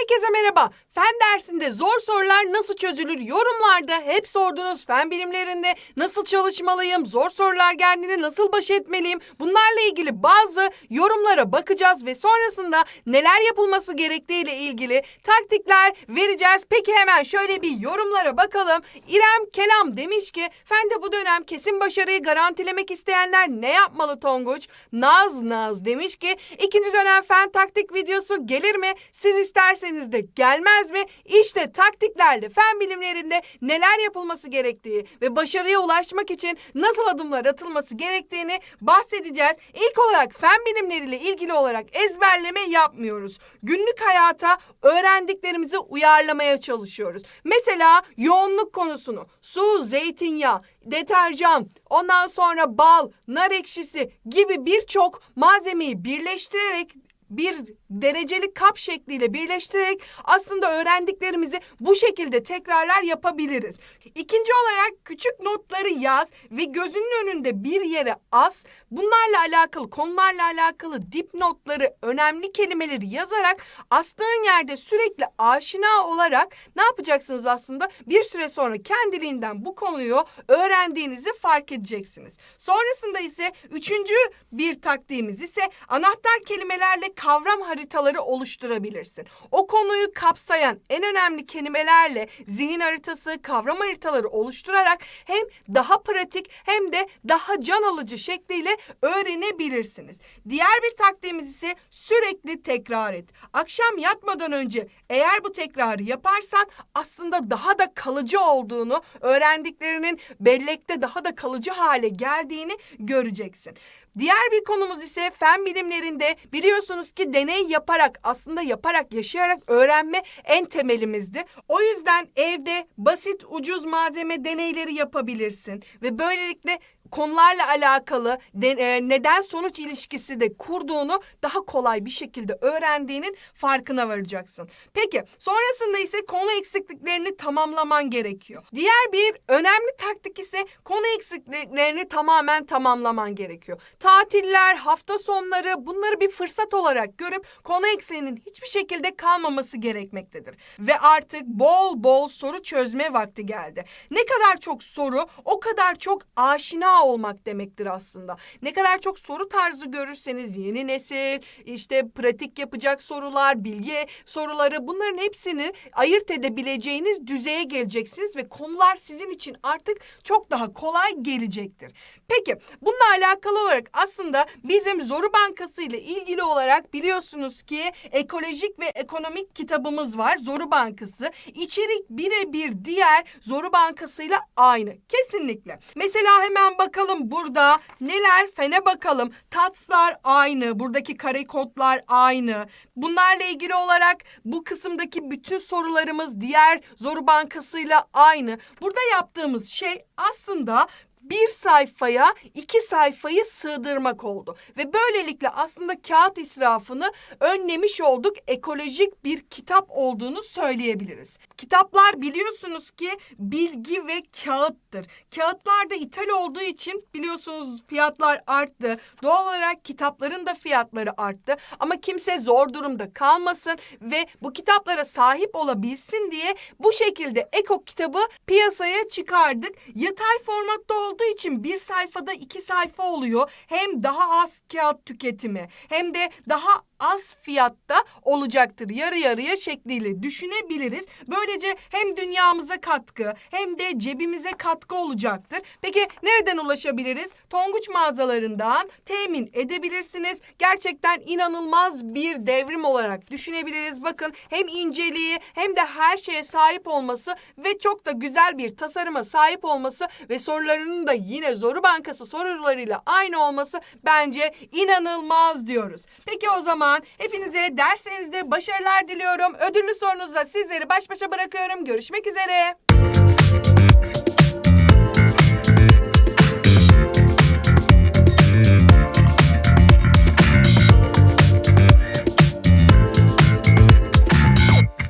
Herkese merhaba. Fen dersinde zor sorular nasıl çözülür yorumlarda hep sordunuz. Fen bilimlerinde nasıl çalışmalıyım, zor sorular geldiğinde nasıl baş etmeliyim? Bunlarla ilgili bazı yorumlara bakacağız ve sonrasında neler yapılması gerektiği ile ilgili taktikler vereceğiz. Peki hemen şöyle bir yorumlara bakalım. İrem Kelam demiş ki Fende bu dönem kesin başarıyı garantilemek isteyenler ne yapmalı Tonguç? Naz Naz demiş ki ikinci dönem fen taktik videosu gelir mi? Siz isterseniz de gelmez mi? İşte taktiklerle fen bilimlerinde neler yapılması gerektiği ve başarıya ulaşmak için nasıl adımlar atılması gerektiğini bahsedeceğiz. İlk olarak fen bilimleriyle ilgili olarak ezberleme yapmıyoruz. Günlük hayata öğrendiklerimizi uyarlamaya çalışıyoruz. Mesela yoğunluk konusunu su, zeytinyağı, deterjan, ondan sonra bal, nar ekşisi gibi birçok malzemeyi birleştirerek bir dereceli kap şekliyle birleştirerek aslında öğrendiklerimizi bu şekilde tekrarlar yapabiliriz. İkinci olarak küçük notları yaz ve gözünün önünde bir yere as. Bunlarla alakalı, konularla alakalı dipnotları, önemli kelimeleri yazarak astığın yerde sürekli aşina olarak ne yapacaksınız aslında? Bir süre sonra kendiliğinden bu konuyu öğrendiğinizi fark edeceksiniz. Sonrasında ise üçüncü bir taktiğimiz ise anahtar kelimelerle kavram haritaları oluşturabilirsin. O konuyu kapsayan en önemli kelimelerle zihin haritası, kavram haritaları oluşturarak hem daha pratik hem de daha can alıcı şekliyle öğrenebilirsiniz. Diğer bir taktiğimiz ise sürekli tekrar et. Akşam yatmadan önce eğer bu tekrarı yaparsan aslında daha da kalıcı olduğunu, öğrendiklerinin bellekte daha da kalıcı hale geldiğini göreceksin. Diğer bir konumuz ise fen bilimlerinde biliyorsunuz ki deney yaparak aslında yaparak yaşayarak öğrenme en temelimizdi. O yüzden evde basit ucuz malzeme deneyleri yapabilirsin ve böylelikle konularla alakalı de- e, neden sonuç ilişkisi de kurduğunu daha kolay bir şekilde öğrendiğinin farkına varacaksın. Peki sonrasında ise konu eksikliklerini tamamlaman gerekiyor. Diğer bir önemli taktik ise konu eksikliklerini tamamen tamamlaman gerekiyor. Tatiller, hafta sonları bunları bir fırsat olarak görüp konu eksiğinin hiçbir şekilde kalmaması gerekmektedir. Ve artık bol bol soru çözme vakti geldi. Ne kadar çok soru o kadar çok aşina olmak demektir aslında. Ne kadar çok soru tarzı görürseniz yeni nesil, işte pratik yapacak sorular, bilgi soruları bunların hepsini ayırt edebileceğiniz düzeye geleceksiniz ve konular sizin için artık çok daha kolay gelecektir. Peki bununla alakalı olarak aslında bizim Zoru Bankası ile ilgili olarak biliyorsunuz ki ekolojik ve ekonomik kitabımız var Zoru Bankası. İçerik birebir diğer Zoru Bankası ile aynı. Kesinlikle. Mesela hemen bakalım burada neler fene bakalım. Tatslar aynı. Buradaki kare kodlar aynı. Bunlarla ilgili olarak bu kısımdaki bütün sorularımız diğer Zoru Bankası ile aynı. Burada yaptığımız şey aslında bir sayfaya iki sayfayı sığdırmak oldu. Ve böylelikle aslında kağıt israfını önlemiş olduk. Ekolojik bir kitap olduğunu söyleyebiliriz. Kitaplar biliyorsunuz ki bilgi ve kağıttır. Kağıtlar da ithal olduğu için biliyorsunuz fiyatlar arttı. Doğal olarak kitapların da fiyatları arttı. Ama kimse zor durumda kalmasın ve bu kitaplara sahip olabilsin diye bu şekilde Eko kitabı piyasaya çıkardık. Yatay formatta olduğu için bir sayfada iki sayfa oluyor. Hem daha az kağıt tüketimi hem de daha az fiyatta olacaktır. Yarı yarıya şekliyle düşünebiliriz. Böylece hem dünyamıza katkı hem de cebimize katkı olacaktır. Peki nereden ulaşabiliriz? Tonguç mağazalarından temin edebilirsiniz. Gerçekten inanılmaz bir devrim olarak düşünebiliriz. Bakın hem inceliği hem de her şeye sahip olması ve çok da güzel bir tasarıma sahip olması ve sorularının da yine Zoru Bankası sorularıyla aynı olması bence inanılmaz diyoruz. Peki o zaman hepinize derslerinizde başarılar diliyorum. Ödüllü sorunuzla sizleri baş başa bırakıyorum. Görüşmek üzere.